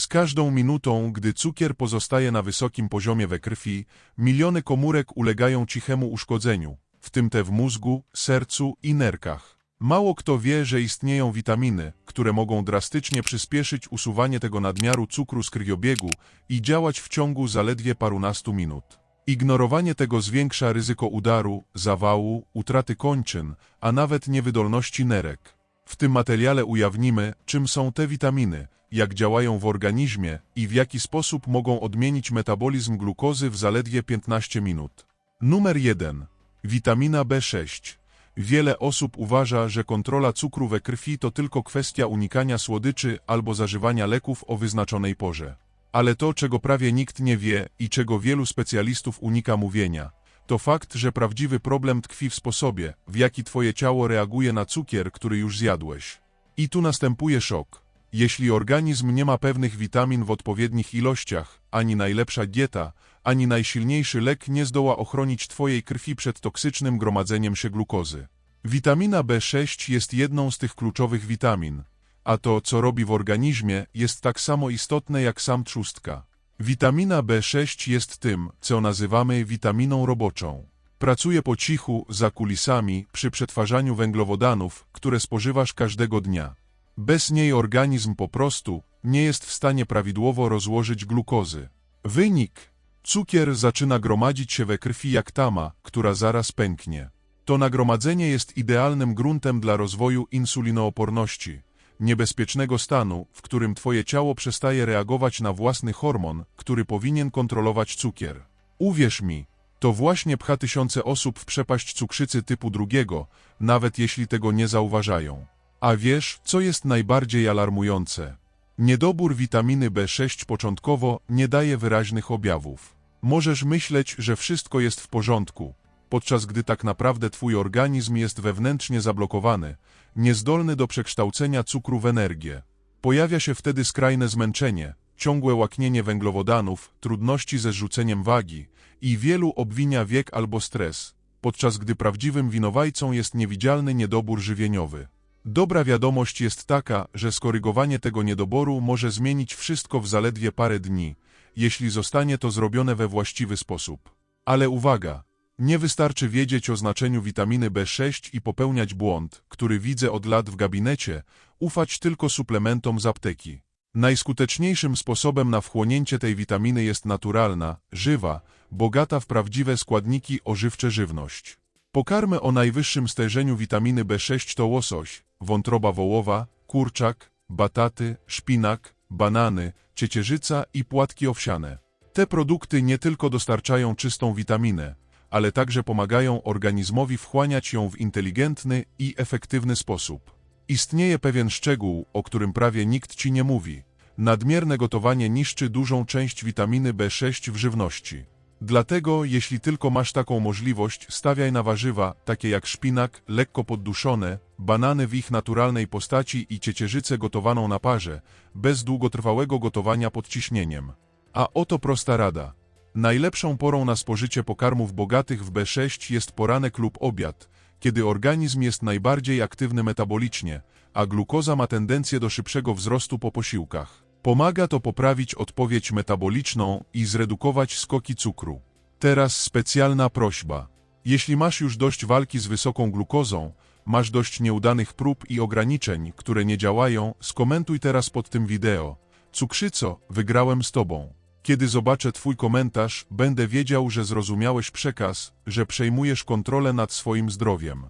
Z każdą minutą, gdy cukier pozostaje na wysokim poziomie we krwi, miliony komórek ulegają cichemu uszkodzeniu, w tym te w mózgu, sercu i nerkach. Mało kto wie, że istnieją witaminy, które mogą drastycznie przyspieszyć usuwanie tego nadmiaru cukru z krwiobiegu i działać w ciągu zaledwie parunastu minut. Ignorowanie tego zwiększa ryzyko udaru, zawału, utraty kończyn, a nawet niewydolności nerek. W tym materiale ujawnimy, czym są te witaminy, jak działają w organizmie i w jaki sposób mogą odmienić metabolizm glukozy w zaledwie 15 minut. Numer 1. Witamina B6. Wiele osób uważa, że kontrola cukru we krwi to tylko kwestia unikania słodyczy albo zażywania leków o wyznaczonej porze. Ale to, czego prawie nikt nie wie i czego wielu specjalistów unika mówienia, to fakt, że prawdziwy problem tkwi w sposobie, w jaki twoje ciało reaguje na cukier, który już zjadłeś. I tu następuje szok. Jeśli organizm nie ma pewnych witamin w odpowiednich ilościach, ani najlepsza dieta, ani najsilniejszy lek nie zdoła ochronić twojej krwi przed toksycznym gromadzeniem się glukozy. Witamina B6 jest jedną z tych kluczowych witamin, a to, co robi w organizmie, jest tak samo istotne jak sam trzustka. Witamina B6 jest tym, co nazywamy witaminą roboczą. Pracuje po cichu, za kulisami, przy przetwarzaniu węglowodanów, które spożywasz każdego dnia. Bez niej organizm po prostu nie jest w stanie prawidłowo rozłożyć glukozy. Wynik. Cukier zaczyna gromadzić się we krwi jak tama, która zaraz pęknie. To nagromadzenie jest idealnym gruntem dla rozwoju insulinooporności, niebezpiecznego stanu, w którym twoje ciało przestaje reagować na własny hormon, który powinien kontrolować cukier. Uwierz mi, to właśnie pcha tysiące osób w przepaść cukrzycy typu drugiego, nawet jeśli tego nie zauważają. A wiesz, co jest najbardziej alarmujące? Niedobór witaminy B6 początkowo nie daje wyraźnych objawów. Możesz myśleć, że wszystko jest w porządku, podczas gdy tak naprawdę twój organizm jest wewnętrznie zablokowany, niezdolny do przekształcenia cukru w energię. Pojawia się wtedy skrajne zmęczenie, ciągłe łaknienie węglowodanów, trudności ze zrzuceniem wagi i wielu obwinia wiek albo stres, podczas gdy prawdziwym winowajcą jest niewidzialny niedobór żywieniowy. Dobra wiadomość jest taka, że skorygowanie tego niedoboru może zmienić wszystko w zaledwie parę dni, jeśli zostanie to zrobione we właściwy sposób. Ale uwaga! Nie wystarczy wiedzieć o znaczeniu witaminy B6 i popełniać błąd, który widzę od lat w gabinecie, ufać tylko suplementom z apteki. Najskuteczniejszym sposobem na wchłonięcie tej witaminy jest naturalna, żywa, bogata w prawdziwe składniki ożywcze żywność. Pokarmy o najwyższym stężeniu witaminy B6 to łosoś, wątroba wołowa, kurczak, bataty, szpinak, banany, ciecierzyca i płatki owsiane. Te produkty nie tylko dostarczają czystą witaminę, ale także pomagają organizmowi wchłaniać ją w inteligentny i efektywny sposób. Istnieje pewien szczegół, o którym prawie nikt ci nie mówi. Nadmierne gotowanie niszczy dużą część witaminy B6 w żywności. Dlatego, jeśli tylko masz taką możliwość, stawiaj na warzywa, takie jak szpinak, lekko podduszone, banany w ich naturalnej postaci i ciecierzycę gotowaną na parze, bez długotrwałego gotowania pod ciśnieniem. A oto prosta rada. Najlepszą porą na spożycie pokarmów bogatych w B6 jest poranek lub obiad, kiedy organizm jest najbardziej aktywny metabolicznie, a glukoza ma tendencję do szybszego wzrostu po posiłkach. Pomaga to poprawić odpowiedź metaboliczną i zredukować skoki cukru. Teraz specjalna prośba. Jeśli masz już dość walki z wysoką glukozą, masz dość nieudanych prób i ograniczeń, które nie działają, skomentuj teraz pod tym wideo. Cukrzyco, wygrałem z tobą. Kiedy zobaczę twój komentarz, będę wiedział, że zrozumiałeś przekaz, że przejmujesz kontrolę nad swoim zdrowiem.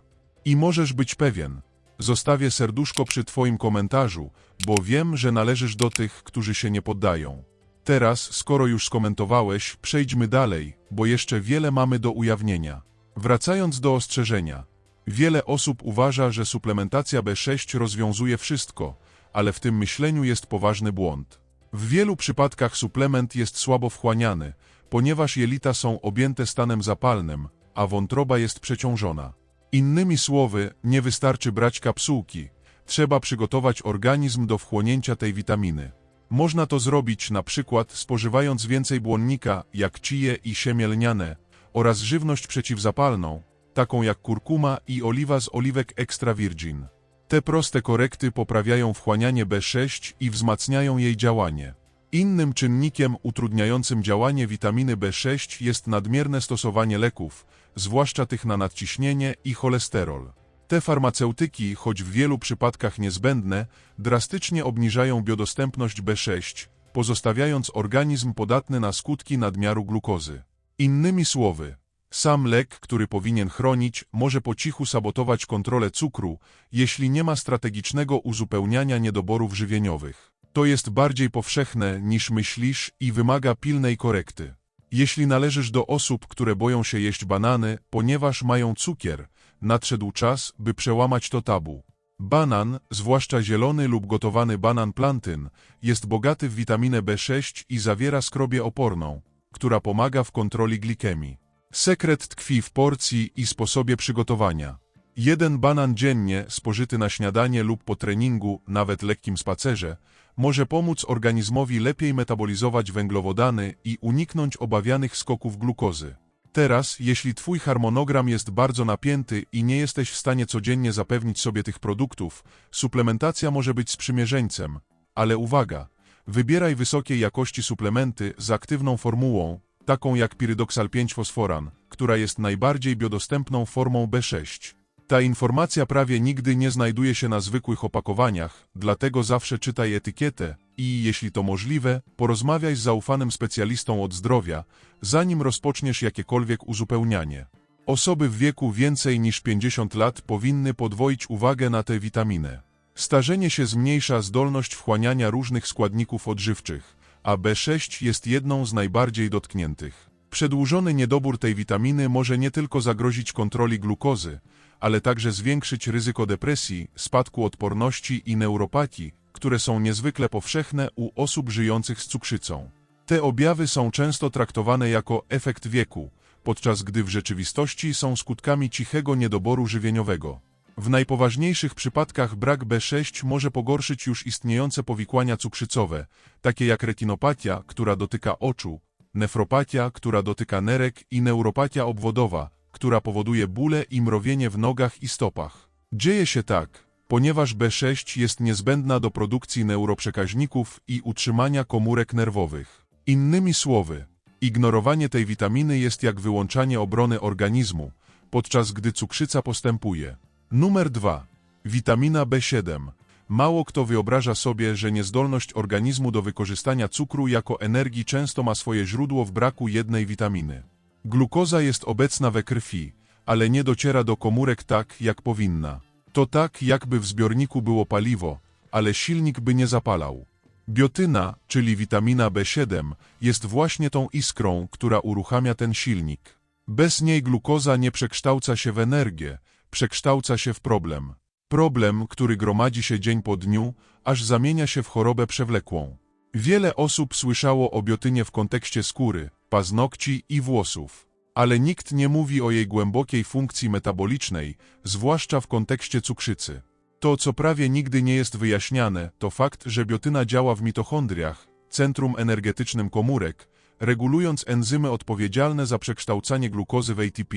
I możesz być pewien, Zostawię serduszko przy Twoim komentarzu, bo wiem, że należysz do tych, którzy się nie poddają. Teraz, skoro już skomentowałeś, przejdźmy dalej, bo jeszcze wiele mamy do ujawnienia. Wracając do ostrzeżenia. Wiele osób uważa, że suplementacja B6 rozwiązuje wszystko, ale w tym myśleniu jest poważny błąd. W wielu przypadkach suplement jest słabo wchłaniany, ponieważ jelita są objęte stanem zapalnym, a wątroba jest przeciążona. Innymi słowy, nie wystarczy brać kapsułki, trzeba przygotować organizm do wchłonięcia tej witaminy. Można to zrobić na przykład spożywając więcej błonnika, jak chije i siemię lniane, oraz żywność przeciwzapalną, taką jak kurkuma i oliwa z oliwek extra virgin. Te proste korekty poprawiają wchłanianie B6 i wzmacniają jej działanie. Innym czynnikiem utrudniającym działanie witaminy B6 jest nadmierne stosowanie leków, zwłaszcza tych na nadciśnienie i cholesterol. Te farmaceutyki, choć w wielu przypadkach niezbędne, drastycznie obniżają biodostępność B6, pozostawiając organizm podatny na skutki nadmiaru glukozy. Innymi słowy, sam lek, który powinien chronić, może po cichu sabotować kontrolę cukru, jeśli nie ma strategicznego uzupełniania niedoborów żywieniowych. To jest bardziej powszechne niż myślisz i wymaga pilnej korekty. Jeśli należysz do osób, które boją się jeść banany, ponieważ mają cukier, nadszedł czas, by przełamać to tabu. Banan, zwłaszcza zielony lub gotowany banan plantyn, jest bogaty w witaminę B6 i zawiera skrobię oporną, która pomaga w kontroli glikemii. Sekret tkwi w porcji i sposobie przygotowania. Jeden banan dziennie, spożyty na śniadanie lub po treningu, nawet lekkim spacerze, może pomóc organizmowi lepiej metabolizować węglowodany i uniknąć obawianych skoków glukozy. Teraz, jeśli Twój harmonogram jest bardzo napięty i nie jesteś w stanie codziennie zapewnić sobie tych produktów, suplementacja może być sprzymierzeńcem. Ale uwaga, wybieraj wysokiej jakości suplementy z aktywną formułą, taką jak Pyridoxal 5-fosforan, która jest najbardziej biodostępną formą B6. Ta informacja prawie nigdy nie znajduje się na zwykłych opakowaniach, dlatego zawsze czytaj etykietę i, jeśli to możliwe, porozmawiaj z zaufanym specjalistą od zdrowia, zanim rozpoczniesz jakiekolwiek uzupełnianie. Osoby w wieku więcej niż 50 lat powinny podwoić uwagę na tę witaminę. Starzenie się zmniejsza zdolność wchłaniania różnych składników odżywczych, a B6 jest jedną z najbardziej dotkniętych. Przedłużony niedobór tej witaminy może nie tylko zagrozić kontroli glukozy, ale także zwiększyć ryzyko depresji, spadku odporności i neuropatii, które są niezwykle powszechne u osób żyjących z cukrzycą. Te objawy są często traktowane jako efekt wieku, podczas gdy w rzeczywistości są skutkami cichego niedoboru żywieniowego. W najpoważniejszych przypadkach brak B6 może pogorszyć już istniejące powikłania cukrzycowe, takie jak retinopatia, która dotyka oczu, nefropatia, która dotyka nerek i neuropatia obwodowa, która powoduje bóle i mrowienie w nogach i stopach. Dzieje się tak, ponieważ B6 jest niezbędna do produkcji neuroprzekaźników i utrzymania komórek nerwowych. Innymi słowy, ignorowanie tej witaminy jest jak wyłączanie obrony organizmu, podczas gdy cukrzyca postępuje. Numer 2. Witamina B7. Mało kto wyobraża sobie, że niezdolność organizmu do wykorzystania cukru jako energii często ma swoje źródło w braku jednej witaminy. Glukoza jest obecna we krwi, ale nie dociera do komórek tak, jak powinna. To tak, jakby w zbiorniku było paliwo, ale silnik by nie zapalał. Biotyna, czyli witamina B7, jest właśnie tą iskrą, która uruchamia ten silnik. Bez niej glukoza nie przekształca się w energię, przekształca się w problem. Problem, który gromadzi się dzień po dniu, aż zamienia się w chorobę przewlekłą. Wiele osób słyszało o biotynie w kontekście skóry, paznokci i włosów. Ale nikt nie mówi o jej głębokiej funkcji metabolicznej, zwłaszcza w kontekście cukrzycy. To, co prawie nigdy nie jest wyjaśniane, to fakt, że biotyna działa w mitochondriach, centrum energetycznym komórek, regulując enzymy odpowiedzialne za przekształcanie glukozy w ATP,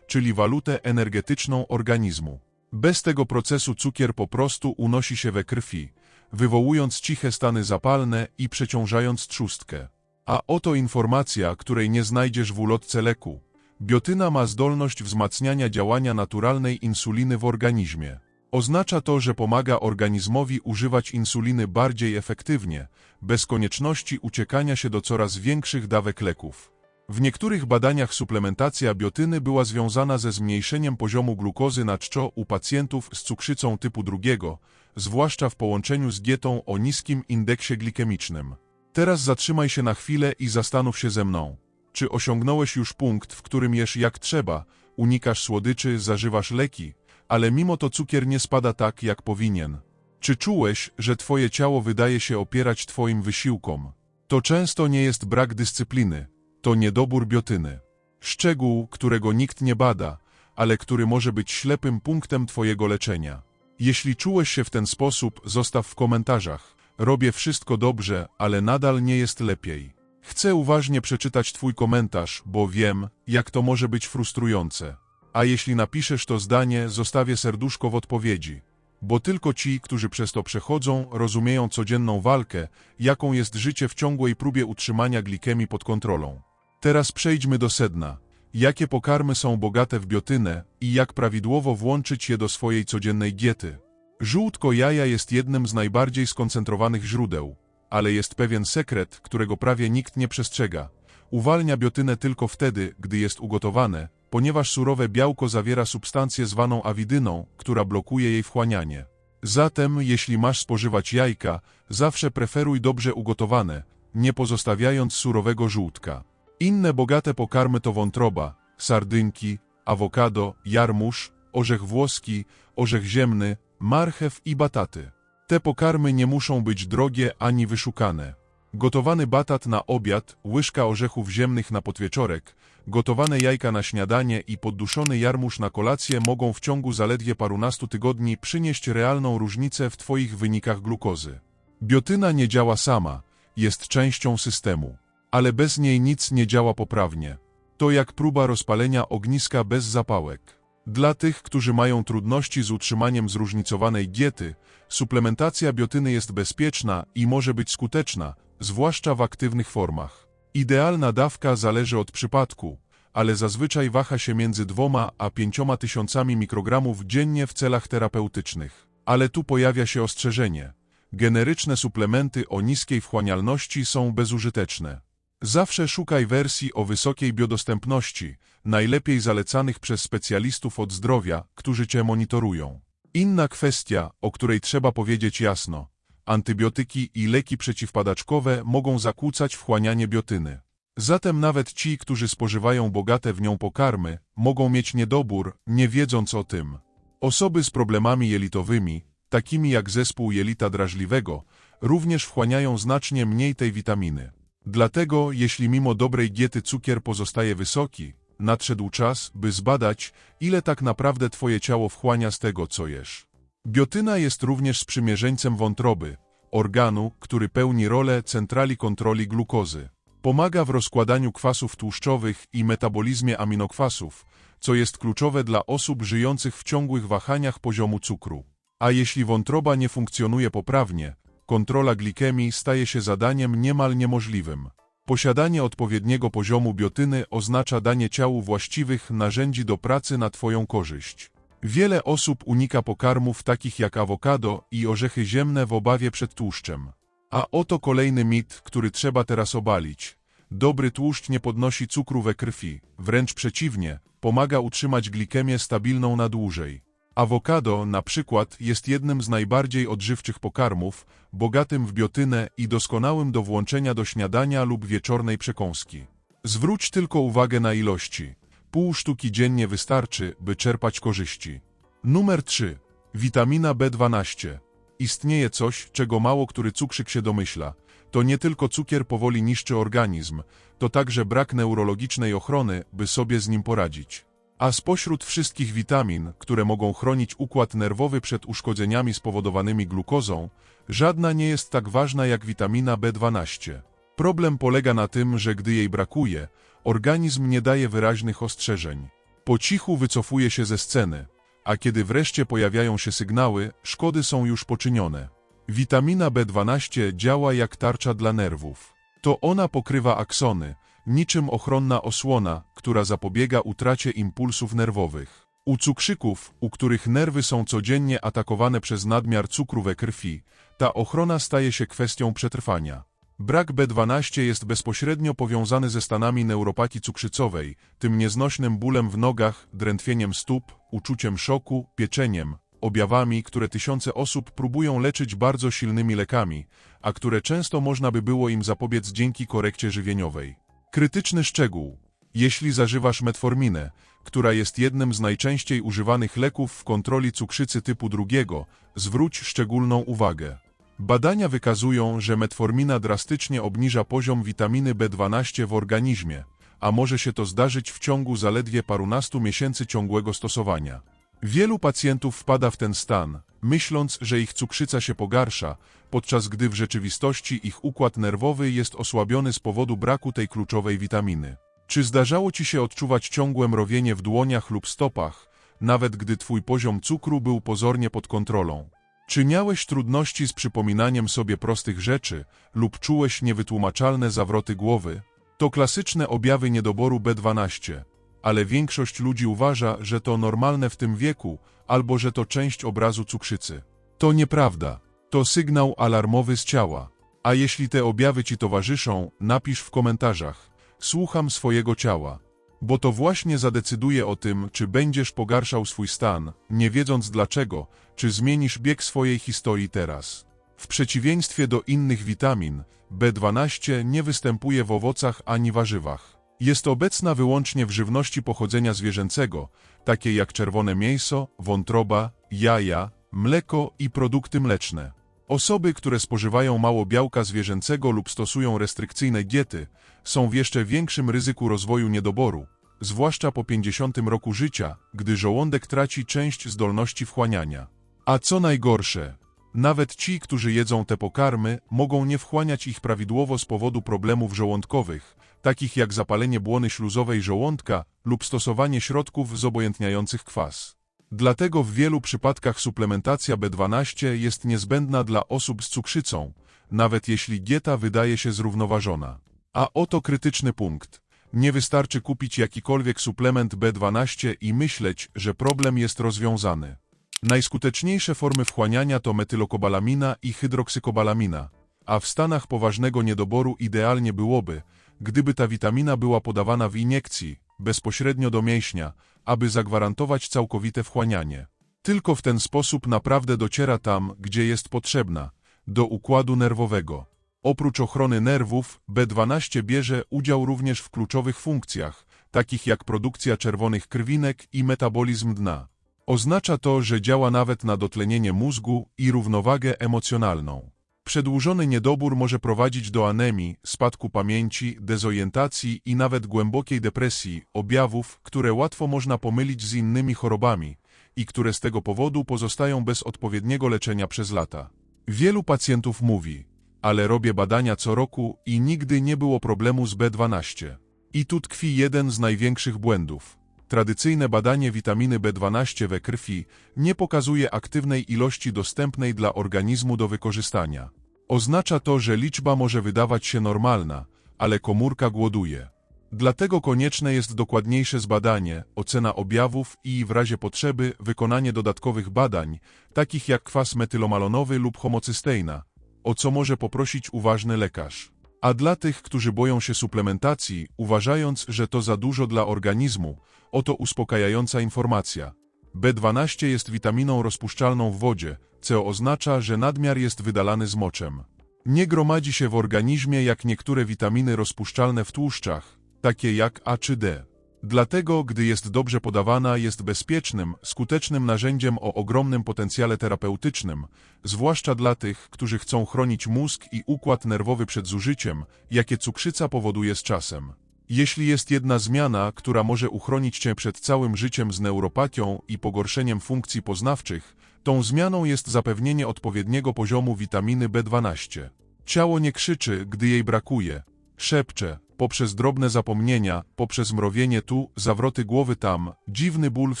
czyli walutę energetyczną organizmu. Bez tego procesu cukier po prostu unosi się we krwi, wywołując ciche stany zapalne i przeciążając trzustkę. A oto informacja, której nie znajdziesz w ulotce leku. Biotyna ma zdolność wzmacniania działania naturalnej insuliny w organizmie. Oznacza to, że pomaga organizmowi używać insuliny bardziej efektywnie, bez konieczności uciekania się do coraz większych dawek leków. W niektórych badaniach suplementacja biotyny była związana ze zmniejszeniem poziomu glukozy na czczo u pacjentów z cukrzycą typu drugiego, zwłaszcza w połączeniu z dietą o niskim indeksie glikemicznym. Teraz zatrzymaj się na chwilę i zastanów się ze mną. Czy osiągnąłeś już punkt, w którym jesz jak trzeba, unikasz słodyczy, zażywasz leki, ale mimo to cukier nie spada tak, jak powinien? Czy czułeś, że twoje ciało wydaje się opierać twoim wysiłkom? To często nie jest brak dyscypliny, to niedobór biotyny. Szczegół, którego nikt nie bada, ale który może być ślepym punktem twojego leczenia. Jeśli czułeś się w ten sposób, zostaw w komentarzach. Robię wszystko dobrze, ale nadal nie jest lepiej. Chcę uważnie przeczytać Twój komentarz, bo wiem, jak to może być frustrujące. A jeśli napiszesz to zdanie, zostawię serduszko w odpowiedzi. Bo tylko ci, którzy przez to przechodzą, rozumieją codzienną walkę, jaką jest życie w ciągłej próbie utrzymania glikemii pod kontrolą. Teraz przejdźmy do sedna. Jakie pokarmy są bogate w biotynę i jak prawidłowo włączyć je do swojej codziennej diety? Żółtko jaja jest jednym z najbardziej skoncentrowanych źródeł, ale jest pewien sekret, którego prawie nikt nie przestrzega. Uwalnia biotynę tylko wtedy, gdy jest ugotowane, ponieważ surowe białko zawiera substancję zwaną awidyną, która blokuje jej wchłanianie. Zatem, jeśli masz spożywać jajka, zawsze preferuj dobrze ugotowane, nie pozostawiając surowego żółtka. Inne bogate pokarmy to wątroba, sardynki, awokado, jarmuż, orzech włoski, orzech ziemny, marchew i bataty. Te pokarmy nie muszą być drogie ani wyszukane. Gotowany batat na obiad, łyżka orzechów ziemnych na podwieczorek, gotowane jajka na śniadanie i podduszony jarmuż na kolację mogą w ciągu zaledwie parunastu tygodni przynieść realną różnicę w Twoich wynikach glukozy. Biotyna nie działa sama, jest częścią systemu, ale bez niej nic nie działa poprawnie. To jak próba rozpalenia ogniska bez zapałek. Dla tych, którzy mają trudności z utrzymaniem zróżnicowanej diety, suplementacja biotyny jest bezpieczna i może być skuteczna, zwłaszcza w aktywnych formach. Idealna dawka zależy od przypadku, ale zazwyczaj waha się między 2 a 5 tysiącami mikrogramów dziennie w celach terapeutycznych. Ale tu pojawia się ostrzeżenie. Generyczne suplementy o niskiej wchłanialności są bezużyteczne. Zawsze szukaj wersji o wysokiej biodostępności, najlepiej zalecanych przez specjalistów od zdrowia, którzy Cię monitorują. Inna kwestia, o której trzeba powiedzieć jasno. Antybiotyki i leki przeciwpadaczkowe mogą zakłócać wchłanianie biotyny. Zatem nawet ci, którzy spożywają bogate w nią pokarmy, mogą mieć niedobór, nie wiedząc o tym. Osoby z problemami jelitowymi, takimi jak zespół jelita drażliwego, również wchłaniają znacznie mniej tej witaminy. Dlatego, jeśli mimo dobrej diety cukier pozostaje wysoki, nadszedł czas, by zbadać, ile tak naprawdę Twoje ciało wchłania z tego, co jesz. Biotyna jest również sprzymierzeńcem wątroby, organu, który pełni rolę centrali kontroli glukozy. Pomaga w rozkładaniu kwasów tłuszczowych i metabolizmie aminokwasów, co jest kluczowe dla osób żyjących w ciągłych wahaniach poziomu cukru. A jeśli wątroba nie funkcjonuje poprawnie, kontrola glikemii staje się zadaniem niemal niemożliwym. Posiadanie odpowiedniego poziomu biotyny oznacza danie ciału właściwych narzędzi do pracy na Twoją korzyść. Wiele osób unika pokarmów takich jak awokado i orzechy ziemne w obawie przed tłuszczem. A oto kolejny mit, który trzeba teraz obalić. Dobry tłuszcz nie podnosi cukru we krwi, wręcz przeciwnie, pomaga utrzymać glikemię stabilną na dłużej. Awokado, na przykład, jest jednym z najbardziej odżywczych pokarmów, bogatym w biotynę i doskonałym do włączenia do śniadania lub wieczornej przekąski. Zwróć tylko uwagę na ilości. Pół sztuki dziennie wystarczy, by czerpać korzyści. Numer 3. Witamina B12. Istnieje coś, czego mało który cukrzyk się domyśla. To nie tylko cukier powoli niszczy organizm, to także brak neurologicznej ochrony, by sobie z nim poradzić. A spośród wszystkich witamin, które mogą chronić układ nerwowy przed uszkodzeniami spowodowanymi glukozą, żadna nie jest tak ważna jak witamina B12. Problem polega na tym, że gdy jej brakuje, organizm nie daje wyraźnych ostrzeżeń. Po cichu wycofuje się ze sceny, a kiedy wreszcie pojawiają się sygnały, szkody są już poczynione. Witamina B12 działa jak tarcza dla nerwów. To ona pokrywa aksony, niczym ochronna osłona, która zapobiega utracie impulsów nerwowych. U cukrzyków, u których nerwy są codziennie atakowane przez nadmiar cukru we krwi, ta ochrona staje się kwestią przetrwania. Brak B12 jest bezpośrednio powiązany ze stanami neuropatii cukrzycowej, tym nieznośnym bólem w nogach, drętwieniem stóp, uczuciem szoku, pieczeniem, objawami, które tysiące osób próbują leczyć bardzo silnymi lekami, a które często można by było im zapobiec dzięki korekcie żywieniowej. Krytyczny szczegół. Jeśli zażywasz metforminę, która jest jednym z najczęściej używanych leków w kontroli cukrzycy typu drugiego, zwróć szczególną uwagę. Badania wykazują, że metformina drastycznie obniża poziom witaminy B12 w organizmie, a może się to zdarzyć w ciągu zaledwie parunastu miesięcy ciągłego stosowania. Wielu pacjentów wpada w ten stan, myśląc, że ich cukrzyca się pogarsza, podczas gdy w rzeczywistości ich układ nerwowy jest osłabiony z powodu braku tej kluczowej witaminy. Czy zdarzało Ci się odczuwać ciągłe mrowienie w dłoniach lub stopach, nawet gdy twój poziom cukru był pozornie pod kontrolą. Czy miałeś trudności z przypominaniem sobie prostych rzeczy lub czułeś niewytłumaczalne zawroty głowy? To klasyczne objawy niedoboru B12, ale większość ludzi uważa, że to normalne w tym wieku albo że to część obrazu cukrzycy. To nieprawda. To sygnał alarmowy z ciała. A jeśli te objawy ci towarzyszą, napisz w komentarzach. Słucham swojego ciała. Bo to właśnie zadecyduje o tym, czy będziesz pogarszał swój stan, nie wiedząc dlaczego, czy zmienisz bieg swojej historii teraz. W przeciwieństwie do innych witamin, B12 nie występuje w owocach ani warzywach. Jest obecna wyłącznie w żywności pochodzenia zwierzęcego, takie jak czerwone mięso, wątroba, jaja, mleko i produkty mleczne. Osoby, które spożywają mało białka zwierzęcego lub stosują restrykcyjne diety, są w jeszcze większym ryzyku rozwoju niedoboru, zwłaszcza po 50 roku życia, gdy żołądek traci część zdolności wchłaniania. A co najgorsze, nawet ci, którzy jedzą te pokarmy, mogą nie wchłaniać ich prawidłowo z powodu problemów żołądkowych, takich jak zapalenie błony śluzowej żołądka lub stosowanie środków zobojętniających kwas. Dlatego w wielu przypadkach suplementacja B12 jest niezbędna dla osób z cukrzycą, nawet jeśli dieta wydaje się zrównoważona. A oto krytyczny punkt. Nie wystarczy kupić jakikolwiek suplement B12 i myśleć, że problem jest rozwiązany. Najskuteczniejsze formy wchłaniania to metylokobalamina i hydroksykobalamina, a w stanach poważnego niedoboru idealnie byłoby, gdyby ta witamina była podawana w iniekcji, bezpośrednio do mięśnia, aby zagwarantować całkowite wchłanianie. Tylko w ten sposób naprawdę dociera tam, gdzie jest potrzebna, do układu nerwowego. Oprócz ochrony nerwów, B12 bierze udział również w kluczowych funkcjach, takich jak produkcja czerwonych krwinek i metabolizm dna. Oznacza to, że działa nawet na dotlenienie mózgu i równowagę emocjonalną. Przedłużony niedobór może prowadzić do anemii, spadku pamięci, dezorientacji i nawet głębokiej depresji, objawów, które łatwo można pomylić z innymi chorobami i które z tego powodu pozostają bez odpowiedniego leczenia przez lata. Wielu pacjentów mówi, ale robię badania co roku i nigdy nie było problemu z B12. I tu tkwi jeden z największych błędów. Tradycyjne badanie witaminy B12 we krwi nie pokazuje aktywnej ilości dostępnej dla organizmu do wykorzystania. Oznacza to, że liczba może wydawać się normalna, ale komórka głoduje. Dlatego konieczne jest dokładniejsze zbadanie, ocena objawów i w razie potrzeby wykonanie dodatkowych badań, takich jak kwas metylomalonowy lub homocysteina, o co może poprosić uważny lekarz. A dla tych, którzy boją się suplementacji, uważając, że to za dużo dla organizmu, oto uspokajająca informacja. B12 jest witaminą rozpuszczalną w wodzie, co oznacza, że nadmiar jest wydalany z moczem. Nie gromadzi się w organizmie jak niektóre witaminy rozpuszczalne w tłuszczach, takie jak A czy D. Dlatego, gdy jest dobrze podawana, jest bezpiecznym, skutecznym narzędziem o ogromnym potencjale terapeutycznym, zwłaszcza dla tych, którzy chcą chronić mózg i układ nerwowy przed zużyciem, jakie cukrzyca powoduje z czasem. Jeśli jest jedna zmiana, która może uchronić Cię przed całym życiem z neuropatią i pogorszeniem funkcji poznawczych, tą zmianą jest zapewnienie odpowiedniego poziomu witaminy B12. Ciało nie krzyczy, gdy jej brakuje. Szepcze, poprzez drobne zapomnienia, poprzez mrowienie tu, zawroty głowy tam, dziwny ból w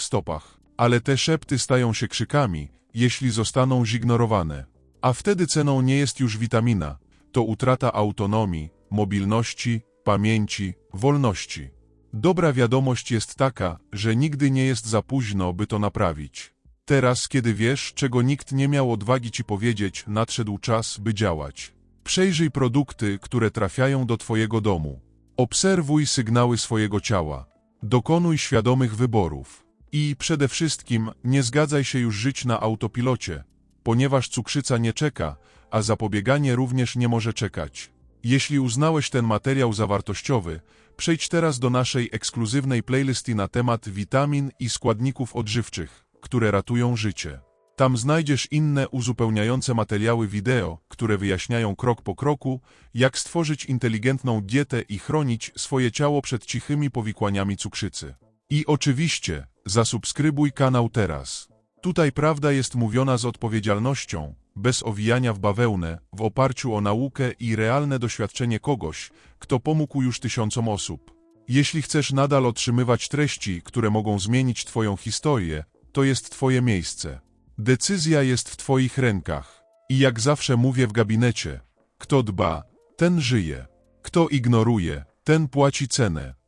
stopach. Ale te szepty stają się krzykami, jeśli zostaną zignorowane. A wtedy ceną nie jest już witamina, to utrata autonomii, mobilności, pamięci, wolności. Dobra wiadomość jest taka, że nigdy nie jest za późno, by to naprawić. Teraz, kiedy wiesz, czego nikt nie miał odwagi ci powiedzieć, nadszedł czas, by działać. Przejrzyj produkty, które trafiają do Twojego domu. Obserwuj sygnały swojego ciała. Dokonuj świadomych wyborów. I przede wszystkim nie zgadzaj się już żyć na autopilocie, ponieważ cukrzyca nie czeka, a zapobieganie również nie może czekać. Jeśli uznałeś ten materiał za wartościowy, przejdź teraz do naszej ekskluzywnej playlisty na temat witamin i składników odżywczych, które ratują życie. Tam znajdziesz inne uzupełniające materiały wideo, które wyjaśniają krok po kroku, jak stworzyć inteligentną dietę i chronić swoje ciało przed cichymi powikłaniami cukrzycy. I oczywiście, zasubskrybuj kanał teraz. Tutaj prawda jest mówiona z odpowiedzialnością, bez owijania w bawełnę, w oparciu o naukę i realne doświadczenie kogoś, kto pomógł już tysiącom osób. Jeśli chcesz nadal otrzymywać treści, które mogą zmienić Twoją historię, to jest Twoje miejsce. Decyzja jest w Twoich rękach. I jak zawsze mówię w gabinecie, kto dba, ten żyje. Kto ignoruje, ten płaci cenę.